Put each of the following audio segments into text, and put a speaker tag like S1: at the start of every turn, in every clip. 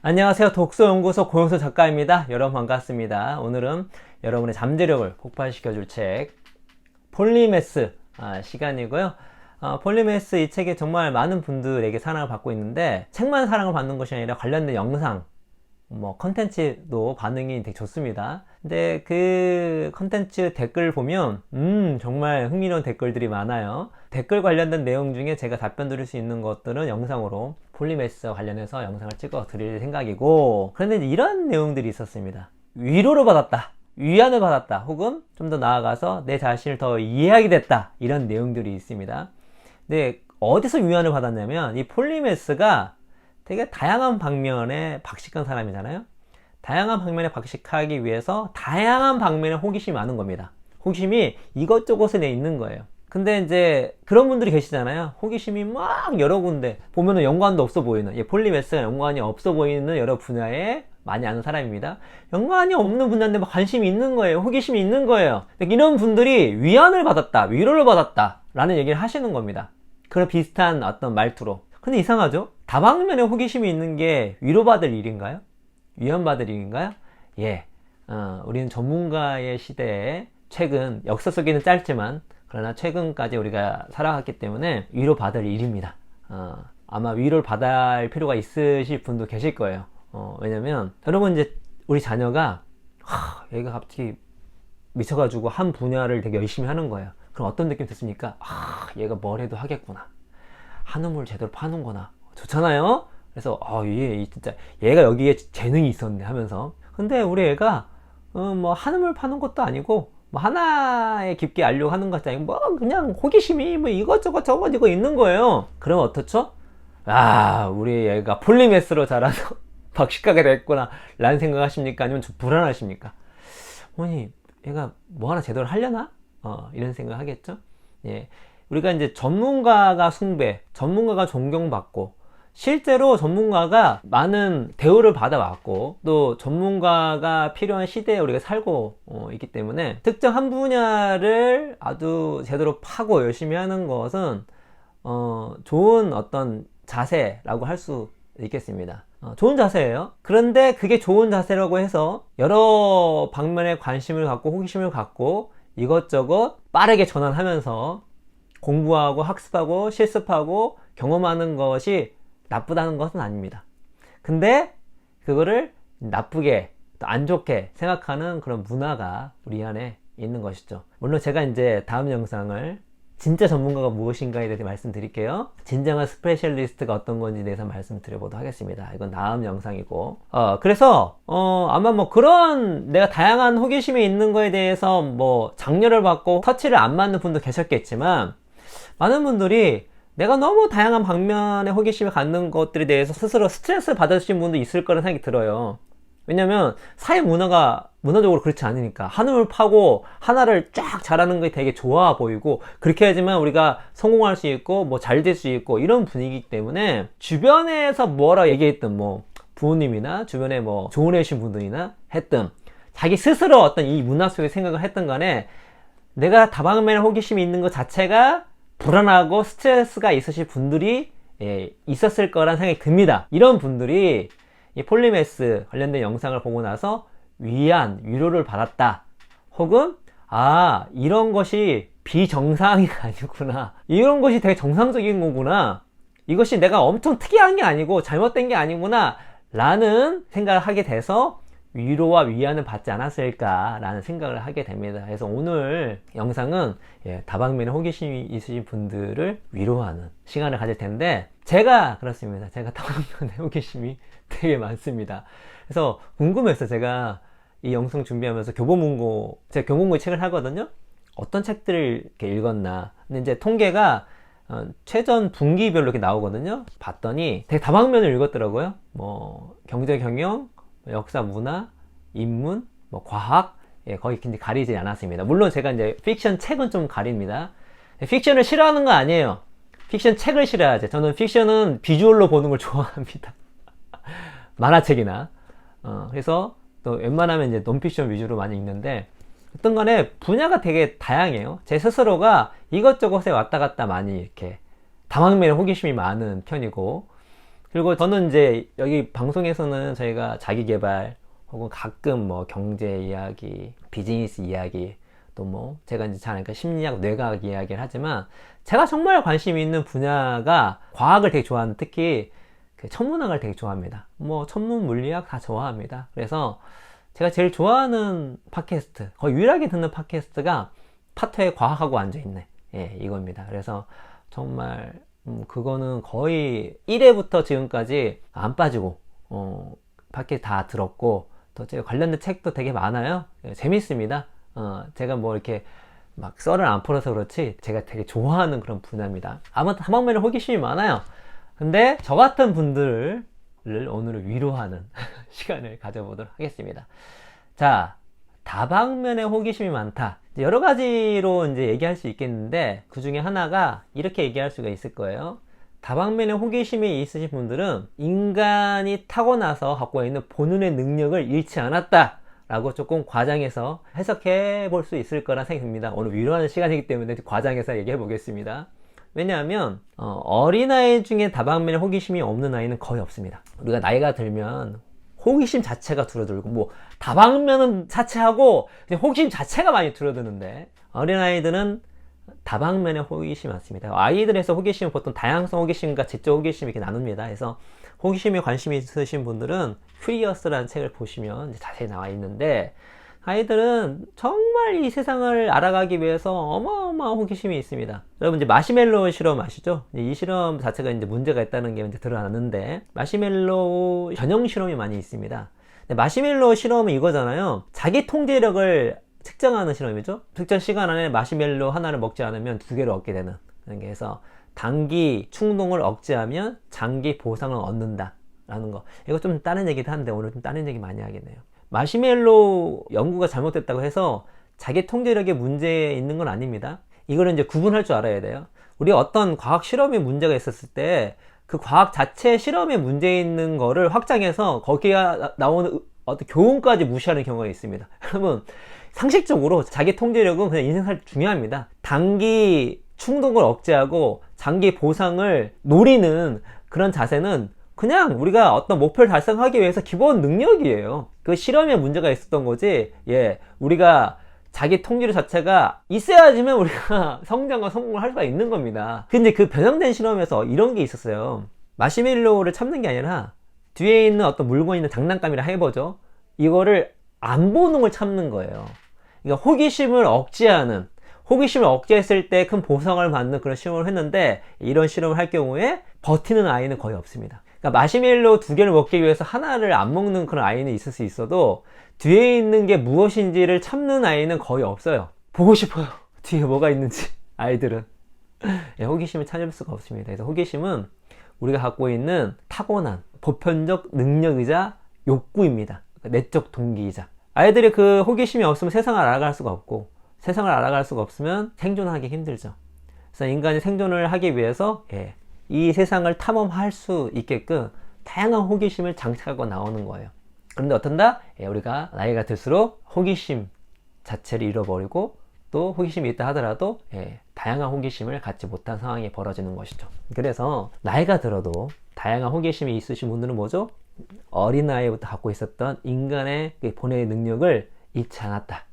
S1: 안녕하세요. 독서연구소 고영수 작가입니다. 여러분 반갑습니다. 오늘은 여러분의 잠재력을 폭발시켜줄 책 폴리메스 아, 시간이고요. 아, 폴리메스 이 책이 정말 많은 분들에게 사랑을 받고 있는데 책만 사랑을 받는 것이 아니라 관련된 영상 뭐 컨텐츠도 반응이 되게 좋습니다. 근데 그 컨텐츠 댓글 보면 음 정말 흥미로운 댓글들이 많아요. 댓글 관련된 내용 중에 제가 답변 드릴 수 있는 것들은 영상으로 폴리메스와 관련해서 영상을 찍어 드릴 생각이고 그런데 이런 내용들이 있었습니다. 위로를 받았다. 위안을 받았다. 혹은 좀 더 나아가서 내 자신을 더 이해하게 됐다. 이런 내용들이 있습니다. 근데 어디서 위안을 받았냐면 이 폴리메스가 되게 다양한 방면에 박식한 사람이잖아요. 다양한 방면에 박식하기 위해서 다양한 방면에 호기심이 많은 겁니다. 호기심이 이것저것에 내 있는 거예요. 근데 이제 그런 분들이 계시잖아요. 호기심이 막 여러 군데 보면은 연관도 없어 보이는 예, 폴리메스가 연관이 없어 보이는 여러 분야에 많이 아는 사람입니다. 연관이 없는 분야인데 막 관심이 있는 거예요. 호기심이 있는 거예요. 이런 분들이 위안을 받았다, 위로를 받았다 라는 얘기를 하시는 겁니다. 그런 비슷한 어떤 말투로. 근데 이상하죠? 다방면에 호기심이 있는 게 위로받을 일인가요? 위안받을 일인가요? 예. 어, 우리는 전문가의 시대에 최근, 역사 속에는 짧지만, 그러나 최근까지 우리가 살아갔기 때문에 위로받을 일입니다. 어, 아마 위로를 받을 필요가 있으실 분도 계실 거예요. 어, 왜냐면, 여러분 이제 우리 자녀가, 하, 얘가 갑자기 미쳐가지고 한 분야를 되게 열심히 하는 거예요. 그럼 어떤 느낌 드습니까? 아, 얘가 뭘 해도 하겠구나. 한우물 제대로 파는구나. 좋잖아요? 그래서, 아, 얘, 진짜, 얘가 여기에 재능이 있었네 하면서. 근데 우리 애가, 어, 뭐, 한우물 파는 것도 아니고, 뭐, 하나에 깊게 알려고 하는 것도 아니고, 뭐, 그냥 호기심이 뭐 이것저것 저것 이거 있는 거예요. 그럼 어떻죠? 아, 우리 애가 폴리메스로 자라서 박식하게 됐구나. 라는 생각 하십니까? 아니면 좀 불안하십니까? 어머니, 얘가 뭐 하나 제대로 하려나? 어, 이런 생각 하겠죠? 예. 우리가 이제 전문가가 숭배, 전문가가 존경받고, 실제로 전문가가 많은 대우를 받아왔고, 또 전문가가 필요한 시대에 우리가 살고 어, 있기 때문에, 특정 한 분야를 아주 제대로 파고 열심히 하는 것은, 어, 좋은 어떤 자세라고 할 수 있겠습니다. 어, 좋은 자세예요. 그런데 그게 좋은 자세라고 해서 여러 방면에 관심을 갖고 호기심을 갖고 이것저것 빠르게 전환하면서 공부하고 학습하고 실습하고 경험하는 것이 나쁘다는 것은 아닙니다. 근데 그거를 나쁘게 또안 좋게 생각하는 그런 문화가 우리 안에 있는 것이죠. 물론 제가 이제 다음 영상을 진짜 전문가가 무엇인가에 대해서 말씀드릴게요. 진정한 스페셜리스트가 어떤 건지 대해서 말씀드려보도록 하겠습니다. 이건 다음 영상이고. 어, 그래서, 어, 아마 뭐 그런 내가 다양한 호기심이 있는 거에 대해서 뭐 장려를 받고 터치를 안 맞는 분도 계셨겠지만, 많은 분들이 내가 너무 다양한 방면의 호기심을 갖는 것들에 대해서 스스로 스트레스를 받으신 분도 있을 거라는 생각이 들어요. 왜냐면 사회 문화가 문화적으로 그렇지 않으니까 한우를 파고 하나를 쫙 잘하는 게 되게 좋아 보이고 그렇게 하지만 우리가 성공할 수 있고 뭐 잘 될 수 있고 이런 분위기이기 때문에 주변에서 뭐라 얘기했든 뭐 부모님이나 주변에 뭐 좋은 애신 분들이나 했든 자기 스스로 어떤 이 문화 속에 생각을 했던 간에 내가 다방면에 호기심이 있는 것 자체가 불안하고 스트레스가 있으실 분들이 예, 있었을 거란 생각이 듭니다. 이런 분들이 이 폴리메스 관련된 영상을 보고 나서 위안, 위로를 받았다. 혹은, 아, 이런 것이 비정상이 아니구나. 이런 것이 되게 정상적인 거구나. 이것이 내가 엄청 특이한 게 아니고 잘못된 게 아니구나. 라는 생각을 하게 돼서 위로와 위안을 받지 않았을까라는 생각을 하게 됩니다. 그래서 오늘 영상은 예, 다방면에 호기심이 있으신 분들을 위로하는 시간을 가질 텐데 제가 그렇습니다. 제가 다방면에 호기심이 되게 많습니다. 그래서 궁금했어요. 제가 이 영상 준비하면서 교보문고 제가 교보문고 책을 하거든요. 어떤 책들을 이렇게 읽었나. 근데 이제 통계가 어, 최전 분기별로 이렇게 나오거든요. 봤더니 되게 다방면을 읽었더라고요. 뭐 경제 경영, 역사 문화, 인문, 뭐 과학, 예, 거의 이제 가리지 않았습니다. 물론 제가 이제 픽션 책은 좀 가립니다. 픽션을 싫어하는 거 아니에요. 픽션 책을 싫어하지. 저는 픽션은 비주얼로 보는 걸 좋아합니다. 만화책이나. 어, 그래서 또 웬만하면 이제 논픽션 위주로 많이 읽는데 어떤 간에 분야가 되게 다양해요. 제 스스로가 이것저것에 왔다 갔다 많이 이렇게 다방면에 호기심이 많은 편이고 그리고 저는 이제 여기 방송에서는 저희가 자기 개발 혹은 가끔 뭐 경제 이야기, 비즈니스 이야기 또 뭐 제가 이제 잘 아니까 심리학, 뇌과학 이야기를 하지만 제가 정말 관심이 있는 분야가 과학을 되게 좋아하는 특히 그 천문학을 되게 좋아합니다. 뭐 천문 물리학 다 좋아합니다. 그래서 제가 제일 좋아하는 팟캐스트, 거의 유일하게 듣는 팟캐스트가 파트에 과학하고 앉아있네. 예, 이겁니다. 그래서 정말, 음, 그거는 거의 1회부터 지금까지 안 빠지고, 어, 팟캐스트 다 들었고, 또 제가 관련된 책도 되게 많아요. 예, 재밌습니다. 어, 제가 뭐 이렇게 막 썰을 안 풀어서 그렇지, 제가 되게 좋아하는 그런 분야입니다. 아무튼 다방면에 호기심이 많아요. 근데 저 같은 분들을 오늘은 위로하는 시간을 가져보도록 하겠습니다. 자, 다방면에 호기심이 많다. 여러 가지로 이제 얘기할 수 있겠는데 그 중에 하나가 이렇게 얘기할 수가 있을 거예요. 다방면에 호기심이 있으신 분들은 인간이 타고나서 갖고 있는 본연의 능력을 잃지 않았다. 라고 조금 과장해서 해석해 볼 수 있을 거라 생각이 듭니다. 오늘 위로하는 시간이기 때문에 과장해서 얘기해 보겠습니다. 왜냐하면 어, 린아이 중에 다방면에 호기심이 없는 아이는 거의 없습니다. 우리가 나이가 들면 호기심 자체가 줄어들고 뭐 다방면은 그냥 호기심 자체가 많이 줄어드는데 어린아이들은 다방면에 호기심이 많습니다. 아이들에서 호기심은 보통 다양성 호기심과 지적 호기심 이렇게 나눕니다. 그래서 호기심에 관심이 있으신 분들은 큐리어스라는 책을 보시면 자세히 나와 있는데 아이들은 정말 이 세상을 알아가기 위해서 어마어마한 호기심이 있습니다. 여러분 이제 마시멜로 실험 아시죠? 이 실험 자체가 이제 문제가 있다는 게 이제 드러났는데 마시멜로 전형 실험이 많이 있습니다. 마시멜로 실험은 이거잖아요. 자기 통제력을 측정하는 실험이죠. 특정 시간 안에 마시멜로 하나를 먹지 않으면 두 개를 얻게 되는 해서 단기 충동을 억제하면 장기 보상을 얻는다. 라는 거. 이거 좀 다른 얘기도 한데 오늘 좀 다른 얘기 많이 하겠네요. 마시멜로 연구가 잘못됐다고 해서 자기 통제력에 문제 있는 건 아닙니다. 이거는 이제 구분할 줄 알아야 돼요. 우리 어떤 과학 실험에 문제가 있었을 때 그 과학 자체 실험에 문제 있는 거를 확장해서 거기에 나오는 어떤 교훈까지 무시하는 경우가 있습니다. 여러분, 상식적으로 자기 통제력은 그냥 인생살 중요합니다. 단기 충동을 억제하고 장기 보상을 노리는 그런 자세는 그냥 우리가 어떤 목표를 달성하기 위해서 기본 능력이에요. 그 실험에 문제가 있었던 거지. 예, 우리가 자기 통제력 자체가 있어야지만 우리가 성장과 성공을 할 수가 있는 겁니다. 근데 그 변형된 실험에서 이런 게 있었어요. 마시멜로우를 참는 게 아니라 뒤에 있는 어떤 물건이 있는 장난감이라 해보죠. 이거를 안 보는 걸 참는 거예요. 그러니까 호기심을 억제하는 호기심을 억제했을 때 큰 보상을 받는 그런 실험을 했는데 이런 실험을 할 경우에 버티는 아이는 거의 없습니다. 그러니까 마시멜로 두 개를 먹기 위해서 하나를 안 먹는 그런 아이는 있을 수 있어도 뒤에 있는 게 무엇인지를 참는 아이는 거의 없어요. 보고 싶어요. 뒤에 뭐가 있는지 아이들은 예, 호기심을 찾을 수가 없습니다. 그래서 호기심은 우리가 갖고 있는 타고난 보편적 능력이자 욕구입니다. 그러니까 내적 동기이자 아이들이 그 호기심이 없으면 세상을 알아갈 수가 없고 세상을 알아갈 수가 없으면 생존하기 힘들죠. 그래서 인간이 생존을 하기 위해서 예, 이 세상을 탐험할 수 있게끔 다양한 호기심을 장착하고 나오는 거예요. 그런데 어떤다? 예, 우리가 나이가 들수록 호기심 자체를 잃어버리고 또 호기심이 있다 하더라도 예, 다양한 호기심을 갖지 못한 상황이 벌어지는 것이죠. 그래서 나이가 들어도 다양한 호기심이 있으신 분들은 뭐죠? 어린아이부터 갖고 있었던 인간의 그 본의 능력을 잃지 않았다.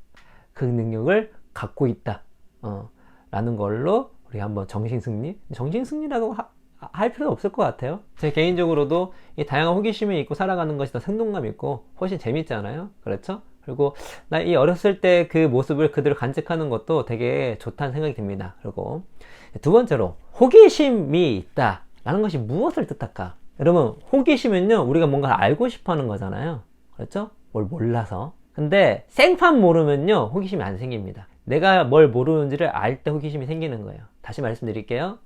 S1: 그 능력을 갖고 있다. 어, 라는 걸로 우리 한번 정신승리? 정신승리라고 하, 할 필요는 없을 것 같아요. 제 개인적으로도 이 다양한 호기심이 있고 살아가는 것이 더 생동감 있고 훨씬 재밌잖아요. 그렇죠? 그리고 나 이 어렸을 때 그 모습을 그대로 간직하는 것도 되게 좋다는 생각이 듭니다. 그리고 두 번째로 호기심이 있다라는 것이 무엇을 뜻할까? 여러분 호기심은요 우리가 뭔가 알고 싶어하는 거잖아요. 그렇죠? 뭘 몰라서. 근데 생판 모르면요 호기심이 안 생깁니다. 내가 뭘 모르는지를 알 때 호기심이 생기는 거예요. 다시 말씀드릴게요.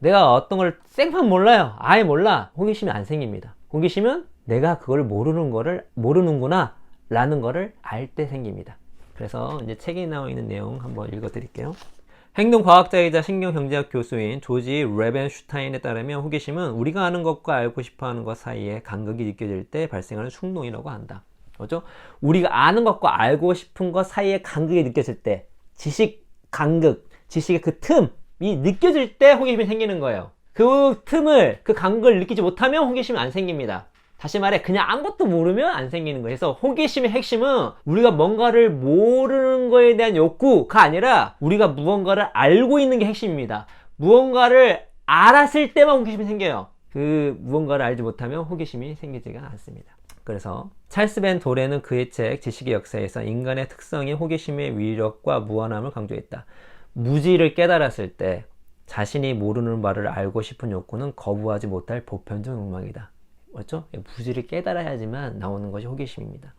S1: 내가 어떤 걸 생판 몰라요. 아예 몰라. 호기심이 안 생깁니다. 호기심은 내가 그걸 모르는 거를 모르는구나 라는 거를 알 때 생깁니다. 그래서 이제 책에 나와 있는 내용 한번 읽어 드릴게요. 행동과학자이자 신경경제학 교수인 조지 레벤슈타인에 따르면 호기심은 우리가 아는 것과 알고 싶어 하는 것 사이에 간극이 느껴질 때 발생하는 충동이라고 한다. 그죠? 우리가 아는 것과 알고 싶은 것 사이에 간극이 느껴질 때 지식 간극, 지식의 그 틈이 느껴질 때 호기심이 생기는 거예요. 그그 틈을, 그 간극을 느끼지 못하면 호기심이 안 생깁니다. 다시 말해, 그냥 아무것도 모르면 안 생기는 거예요. 그래서 호기심의 핵심은 우리가 뭔가를 모르는 거에 대한 욕구가 아니라 우리가 무언가를 알고 있는 게 핵심입니다. 무언가를 알았을 때만 호기심이 생겨요. 그 무언가를 알지 못하면 호기심이 생기지가 않습니다. 그래서 찰스 벤 도레는 그의 책 지식의 역사에서 인간의 특성이 호기심의 위력과 무한함을 강조했다. 무지를 깨달았을 때 자신이 모르는 바를 알고 싶은 욕구는 거부하지 못할 보편적 욕망이다. 맞죠? 무지를 깨달아야지만 나오는 것이 호기심입니다.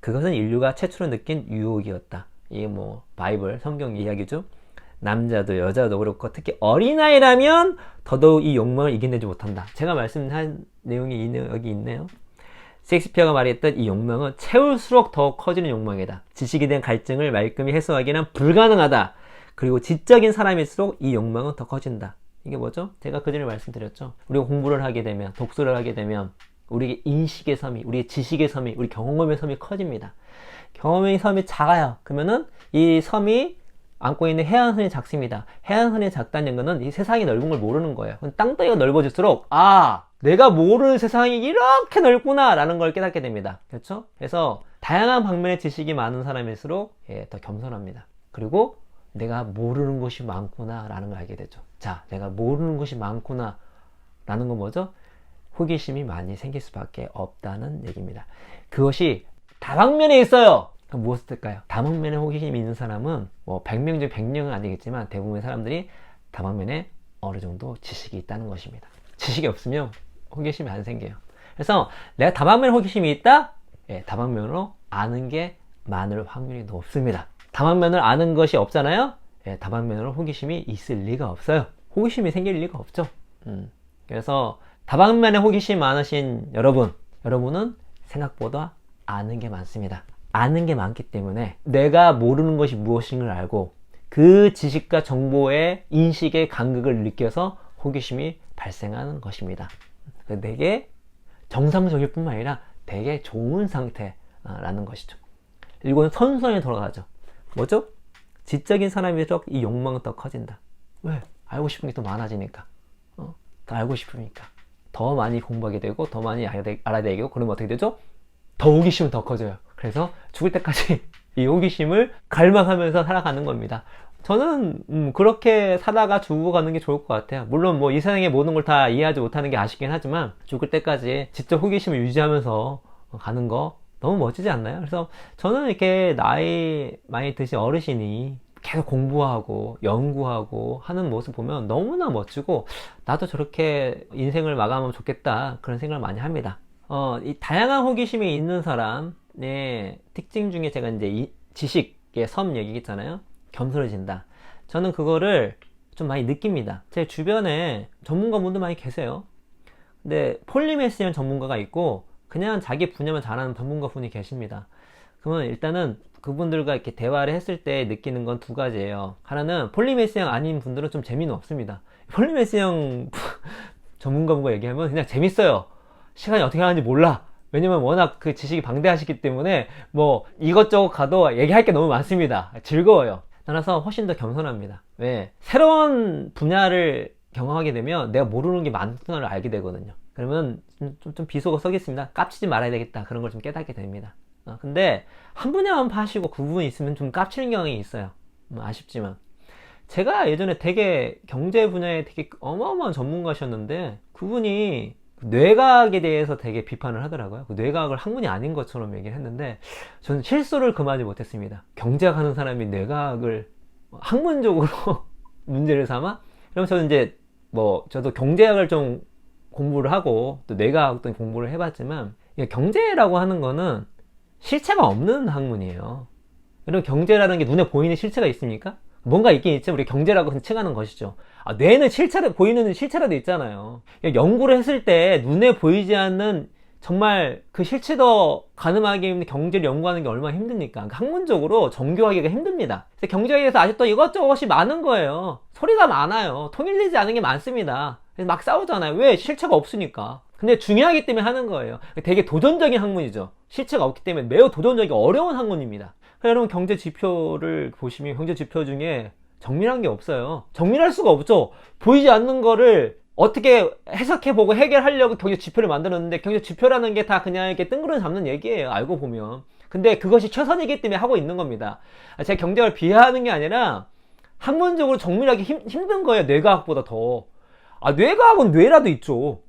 S1: 그것은 인류가 최초로 느낀 유혹이었다. 이게 뭐 바이블 성경 이야기죠. 남자도 여자도 그렇고 특히 어린아이라면 더더욱 이 욕망을 이겨내지 못한다. 제가 말씀한 내용이 여기 있네요. 셰익스피어가 말했던 이 욕망은 채울수록 더 커지는 욕망이다. 지식에 대한 갈증을 말끔히 해소하기는 불가능하다. 그리고 지적인 사람일수록 이 욕망은 더 커진다. 이게 뭐죠? 제가 그 전에 말씀드렸죠. 우리가 공부를 하게 되면, 독서를 하게 되면, 우리의 인식의 섬이, 우리의 지식의 섬이, 우리 경험의 섬이 커집니다. 경험의 섬이 작아요. 그러면은 이 섬이 안고 있는 해안선이 작습니다. 해안선이 작다는 거는 이 세상이 넓은 걸 모르는 거예요. 땅덩이가 넓어질수록 아 내가 모르는 세상이 이렇게 넓구나 라는 걸 깨닫게 됩니다. 그렇죠? 그래서 다양한 방면의 지식이 많은 사람일수록 예, 더 겸손합니다. 그리고 내가 모르는 것이 많구나 라는 걸 알게 되죠. 자, 내가 모르는 것이 많구나 라는 건 뭐죠? 호기심이 많이 생길 수밖에 없다는 얘기입니다. 그것이 다방면에 있어요. 그럼 무엇일까요? 다방면에 호기심이 있는 사람은 뭐 100명 중 100명은 아니겠지만 대부분의 사람들이 다방면에 어느 정도 지식이 있다는 것입니다. 지식이 없으면 호기심이 안 생겨요. 그래서 내가 다방면에 호기심이 있다? 예, 다방면으로 아는 게 많을 확률이 높습니다. 다방면을 아는 것이 없잖아요? 예, 다방면으로 호기심이 있을 리가 없어요. 호기심이 생길 리가 없죠. 음, 그래서 다방면에 호기심 많으신 여러분, 여러분은 생각보다 아는 게 많습니다. 아는 게 많기 때문에 내가 모르는 것이 무엇인가를 알고 그 지식과 정보의 인식의 간극을 느껴서 호기심이 발생하는 것입니다. 되게 정상적일 뿐만 아니라 되게 좋은 상태라는 것이죠. 이건 선수에 돌아가죠. 뭐죠? 지적인 사람일수록 이 욕망은 더 커진다. 왜? 알고 싶은 게 더 많아지니까. 어? 더 알고 싶으니까. 더 많이 공부하게 되고, 더 많이 알아야 되- 되고, 그러면 어떻게 되죠? 더 호기심은 더 커져요. 그래서 죽을 때까지 이 호기심을 갈망하면서 살아가는 겁니다. 저는 음, 그렇게 살다가 죽어가는 게 좋을 것 같아요. 물론 뭐 이 세상의 모든 걸 다 이해하지 못하는 게 아쉽긴 하지만 죽을 때까지 지적 호기심을 유지하면서 가는 거 너무 멋지지 않나요? 그래서 저는 이렇게 나이 많이 드신 어르신이 계속 공부하고 연구하고 하는 모습 보면 너무나 멋지고 나도 저렇게 인생을 마감하면 좋겠다 그런 생각을 많이 합니다. 어, 이 다양한 호기심이 있는 사람의 특징 중에 제가 이제 이 지식의 섬 얘기했잖아요. 겸손해진다. 저는 그거를 좀 많이 느낍니다. 제 주변에 전문가분들 많이 계세요. 근데 폴리메시안 전문가가 있고 그냥 자기 분야만 잘하는 전문가 분이 계십니다. 그러면 일단은 그분들과 이렇게 대화를 했을 때 느끼는 건 두 가지예요. 하나는 폴리메시안 아닌 분들은 좀 재미는 없습니다. 폴리메시안 전문가분과 얘기하면 그냥 재밌어요. 시간이 어떻게 가는지 몰라. 왜냐면 워낙 그 지식이 방대하시기 때문에 뭐 이것저것 가도 얘기할 게 너무 많습니다. 즐거워요. 따라서 훨씬 더 겸손합니다. 왜? 새로운 분야를 경험하게 되면 내가 모르는 게 많구나를 알게 되거든요. 그러면 좀, 좀, 좀 비속어 써겠습니다. 깝치지 말아야 되겠다. 그런 걸 좀 깨닫게 됩니다. 어, 근데 한 분야만 파시고 그 부분이 있으면 좀 깝치는 경향이 있어요. 음, 아쉽지만. 제가 예전에 되게 경제 분야에 되게 어마어마한 전문가셨는데 그분이 뇌과학에 대해서 되게 비판을 하더라고요. 그 뇌과학을 학문이 아닌 것처럼 얘기를 했는데 저는 실수를 금하지 못했습니다. 경제학 하는 사람이 뇌과학을 학문적으로 문제를 삼아? 그럼 저는 이제 뭐 저도 경제학을 좀 공부를 하고 또 뇌과학도 공부를 해봤지만 경제라고 하는 거는 실체가 없는 학문이에요. 그리고 경제라는 게 눈에 보이는 실체가 있습니까? 뭔가 있긴 있지만 우리 경제라고 칭하는 것이죠. 아, 뇌는 실체를 보이는 실체라도 있잖아요. 연구를 했을 때 눈에 보이지 않는 정말 그 실체도 가늠하기 힘든 경제를 연구하는 게 얼마나 힘듭니까? 그러니까 학문적으로 정교하기가 힘듭니다. 그래서 경제학에서 아직도 이것저것이 많은 거예요. 소리가 많아요. 통일되지 않은 게 많습니다. 막 싸우잖아요. 왜? 실체가 없으니까. 근데 중요하기 때문에 하는 거예요. 되게 도전적인 학문이죠. 실체가 없기 때문에 매우 도전적이 어려운 학문입니다. 여러분 경제 지표를 보시면 경제 지표 중에 정밀한 게 없어요. 정밀할 수가 없죠. 보이지 않는 거를 어떻게 해석해보고 해결하려고 경제 지표를 만들었는데 경제 지표라는 게 다 그냥 이렇게 뜬구름 잡는 얘기예요. 알고 보면. 근데 그것이 최선이기 때문에 하고 있는 겁니다. 제가 경제학을 비하하는 게 아니라 학문적으로 정밀하기 힘, 힘든 거예요. 뇌과학보다 더. 아, 뇌과학은 뇌라도 있죠.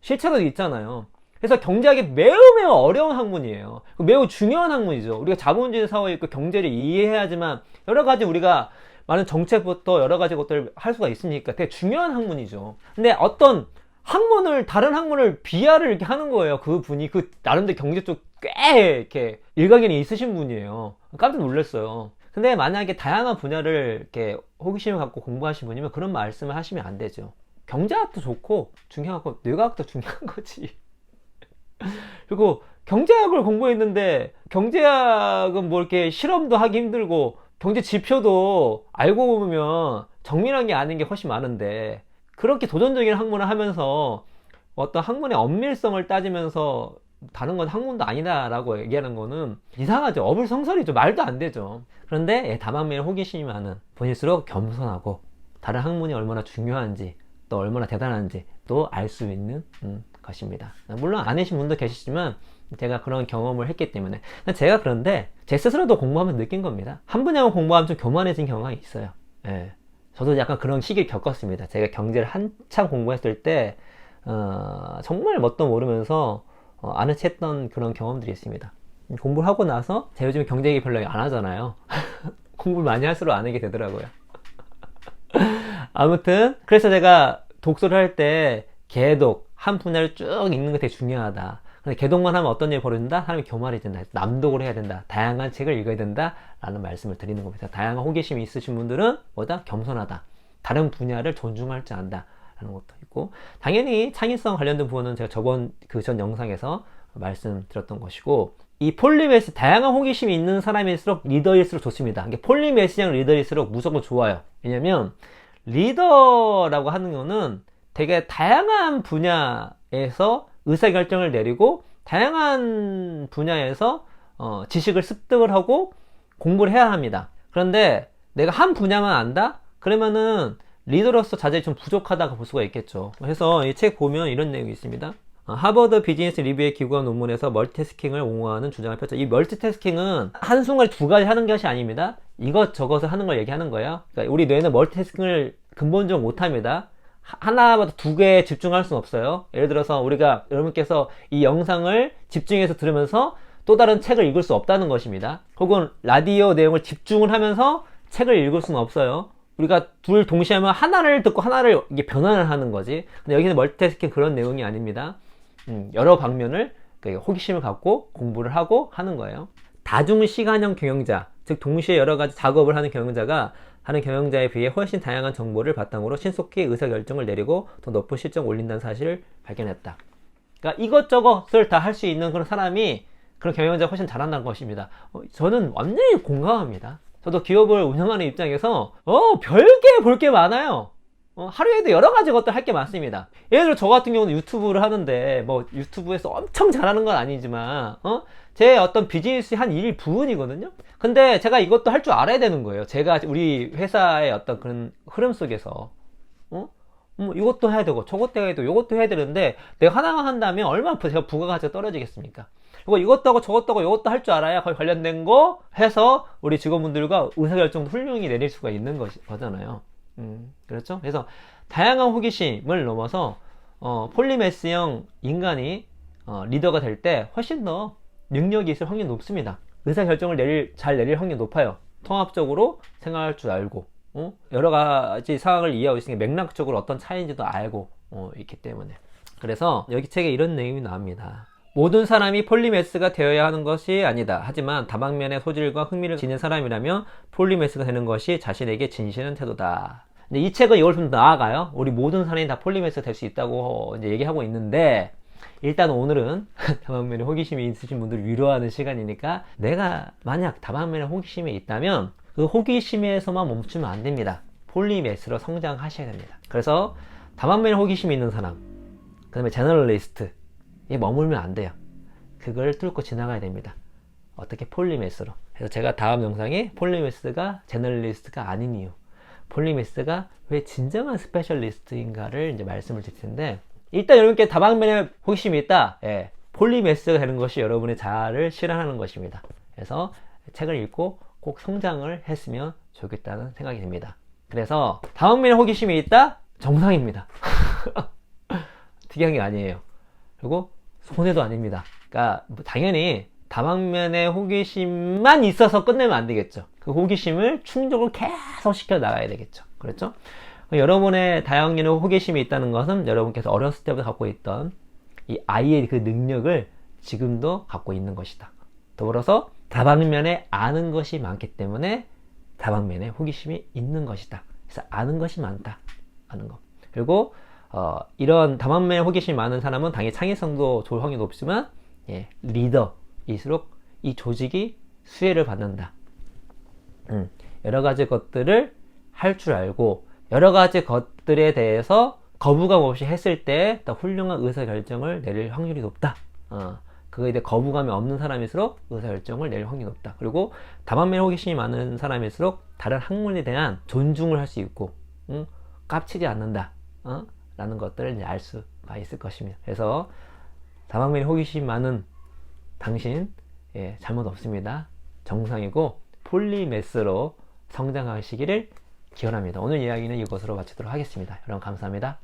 S1: 실체라도 있잖아요. 그래서 경제학이 매우 매우 어려운 학문이에요. 매우 중요한 학문이죠. 우리가 자본주의 사회에 있고 경제를 이해해야지만 여러 가지 우리가 많은 정책부터 여러 가지 것들을 할 수가 있으니까 되게 중요한 학문이죠. 근데 어떤 학문을 다른 학문을 비하를 이렇게 하는 거예요. 그 분이 그 나름대로 경제 쪽 꽤 이렇게 일가견이 있으신 분이에요. 깜짝 놀랐어요. 근데 만약에 다양한 분야를 이렇게 호기심을 갖고 공부하신 분이면 그런 말씀을 하시면 안 되죠. 경제학도 좋고 중요한 거 뇌과학도 중요한 거지. 그리고 경제학을 공부했는데 경제학은 뭐 이렇게 실험도 하기 힘들고 경제 지표도 알고 보면 정밀한 게 아닌 게 훨씬 많은데 그렇게 도전적인 학문을 하면서 어떤 학문의 엄밀성을 따지면서 다른 건 학문도 아니다라고 얘기하는 거는 이상하죠. 어불성설이죠. 말도 안 되죠. 그런데 예, 다만면 호기심이 많은 본일수록 겸손하고 다른 학문이 얼마나 중요한지 또 얼마나 대단한지 또 알 수 있는 음, 것입니다. 물론 아니신 분도 계시지만 제가 그런 경험을 했기 때문에 제가 그런데 제 스스로도 공부하면서 느낀 겁니다. 한 분야만 공부하면 좀 교만해진 경향이 있어요. 예. 저도 약간 그런 시기를 겪었습니다. 제가 경제를 한참 공부했을 때 어, 정말 뭣도 모르면서 어, 아는 체 했던 그런 경험들이 있습니다. 공부를 하고 나서 제가 요즘 경제 얘기 별로 안 하잖아요. 공부를 많이 할수록 안 하게 되더라고요. 아무튼 그래서 제가 독서를 할 때 개독 한 분야를 쭉 읽는 게 되게 중요하다. 근데 개독만 하면 어떤 일이 벌어진다? 사람이 교만해진다. 남독을 해야 된다. 다양한 책을 읽어야 된다. 라는 말씀을 드리는 겁니다. 다양한 호기심이 있으신 분들은 뭐다? 겸손하다. 다른 분야를 존중할 줄 안다. 라는 것도 있고 당연히 창의성 관련된 부분은 제가 저번 그 전 영상에서 말씀드렸던 것이고 이 폴리메시 다양한 호기심이 있는 사람일수록 리더일수록 좋습니다. 이게 폴리메시형 리더일수록 무조건 좋아요. 왜냐면 리더라고 하는 거는 되게 다양한 분야에서 의사결정을 내리고 다양한 분야에서 어, 지식을 습득을 하고 공부를 해야 합니다. 그런데 내가 한 분야만 안다? 그러면은 리더로서 자질이 좀 부족하다고 볼 수가 있겠죠. 그래서 이 책 보면 이런 내용이 있습니다. 어, 하버드 비즈니스 리뷰에 기고한 논문에서 멀티태스킹을 옹호하는 주장을 펼쳐. 이 멀티태스킹은 한순간에 두 가지 하는 것이 아닙니다. 이것저것을 하는 걸 얘기하는 거예요. 그러니까 우리 뇌는 멀티태스킹을 근본적으로 못합니다. 하나마다 두 개에 집중할 수는 없어요. 예를 들어서 우리가 여러분께서 이 영상을 집중해서 들으면서 또 다른 책을 읽을 수 없다는 것입니다. 혹은 라디오 내용을 집중을 하면서 책을 읽을 수는 없어요. 우리가 둘 동시에 하면 하나를 듣고 하나를 이게 변환을 하는 거지. 근데 여기는 멀티태스킹 그런 내용이 아닙니다. 음, 여러 방면을 그러니까 호기심을 갖고 공부를 하고 하는 거예요. 다중 시간형 경영자, 즉 동시에 여러 가지 작업을 하는 경영자가 하는 경영자에 비해 훨씬 다양한 정보를 바탕으로 신속히 의사결정을 내리고 더 높은 실적을 올린다는 사실을 발견했다. 그러니까 이것저것을 다 할 수 있는 그런 사람이 그런 경영자가 훨씬 잘한다는 것입니다. 어, 저는 완전히 공감합니다. 저도 기업을 운영하는 입장에서 어 별게 볼 게 많아요. 어, 하루에도 여러 가지 것들 할 게 많습니다. 예를 들어 저 같은 경우는 유튜브를 하는데 뭐 유튜브에서 엄청 잘하는 건 아니지만 어? 제 어떤 비즈니스 한 일 부분이거든요. 근데 제가 이것도 할 줄 알아야 되는 거예요. 제가 우리 회사의 어떤 그런 흐름 속에서 어? 뭐 이것도 해야 되고 저것도 해야 되고 이것도 해야 되는데 내가 하나만 한다면 얼마나 제가 부가가치가 떨어지겠습니까? 그리고 이것도 하고 저것도 하고 이것도 할 줄 알아야 거기 관련된 거 해서 우리 직원분들과 의사결정도 훌륭히 내릴 수가 있는 거잖아요. 음, 그렇죠? 그래서 다양한 호기심을 넘어서 어, 폴리메스형 인간이 어, 리더가 될 때 훨씬 더 능력이 있을 확률이 높습니다. 의사 결정을 내릴, 잘 내릴 확률이 높아요. 통합적으로 생각할 줄 알고 어? 여러 가지 상황을 이해하고 있으니까 맥락적으로 어떤 차이인지도 알고 어, 있기 때문에 그래서 여기 책에 이런 내용이 나옵니다. 모든 사람이 폴리메스가 되어야 하는 것이 아니다. 하지만 다방면의 소질과 흥미를 지닌 사람이라면 폴리메스가 되는 것이 자신에게 진실한 태도다. 이 책은 이걸 좀 나아가요. 우리 모든 사람이 다 폴리메스가 될수 있다고 이제 얘기하고 있는데 일단 오늘은 다방면에 호기심이 있으신 분들을 위로하는 시간이니까 내가 만약 다방면에 호기심이 있다면 그 호기심에서만 멈추면 안 됩니다. 폴리메스로 성장하셔야 됩니다. 그래서 다방면에 호기심이 있는 사람, 그 다음에 제너럴리스트, 이 머물면 안 돼요. 그걸 뚫고 지나가야 됩니다. 어떻게 폴리메스로. 그래서 제가 다음 영상에 폴리메스가 제너럴리스트가 아닌 이유. 폴리메스가 왜 진정한 스페셜리스트인가를 이제 말씀을 드릴 텐데 일단 여러분께 다방면에 호기심이 있다. 예, 폴리메스가 되는 것이 여러분의 자아를 실현하는 것입니다. 그래서 책을 읽고 꼭 성장을 했으면 좋겠다는 생각이 듭니다. 그래서 다방면에 호기심이 있다? 정상입니다. 특이한 게 아니에요. 그리고 손해도 아닙니다. 그러니까 뭐 당연히 다방면에 호기심만 있어서 끝내면 안 되겠죠. 그 호기심을 충족을 계속 시켜 나가야 되겠죠. 그렇죠? 여러분의 다양한 호기심이 있다는 것은 여러분께서 어렸을 때부터 갖고 있던 이 아이의 그 능력을 지금도 갖고 있는 것이다. 더불어서 다방면에 아는 것이 많기 때문에 다방면에 호기심이 있는 것이다. 그래서 아는 것이 많다. 아는 것. 그리고 어, 이런 다방면에 호기심이 많은 사람은 당연히 창의성도 좋을 확률이 높지만 예, 리더 일수록 이 조직이 수혜를 받는다. 음, 여러 가지 것들을 할 줄 알고 여러 가지 것들에 대해서 거부감 없이 했을 때 더 훌륭한 의사 결정을 내릴 확률이 높다. 어, 그거에 대해 거부감이 없는 사람일수록 의사 결정을 내릴 확률이 높다. 그리고 다방면 호기심이 많은 사람일수록 다른 학문에 대한 존중을 할 수 있고 응? 깝치지 않는다. 어? 라는 것들을 이제 알 수가 있을 것입니다. 그래서 다방면 호기심 많은 당신 예, 잘못 없습니다. 정상이고 폴리메스로 성장하시기를 기원합니다. 오늘 이야기는 이것으로 마치도록 하겠습니다. 여러분 감사합니다.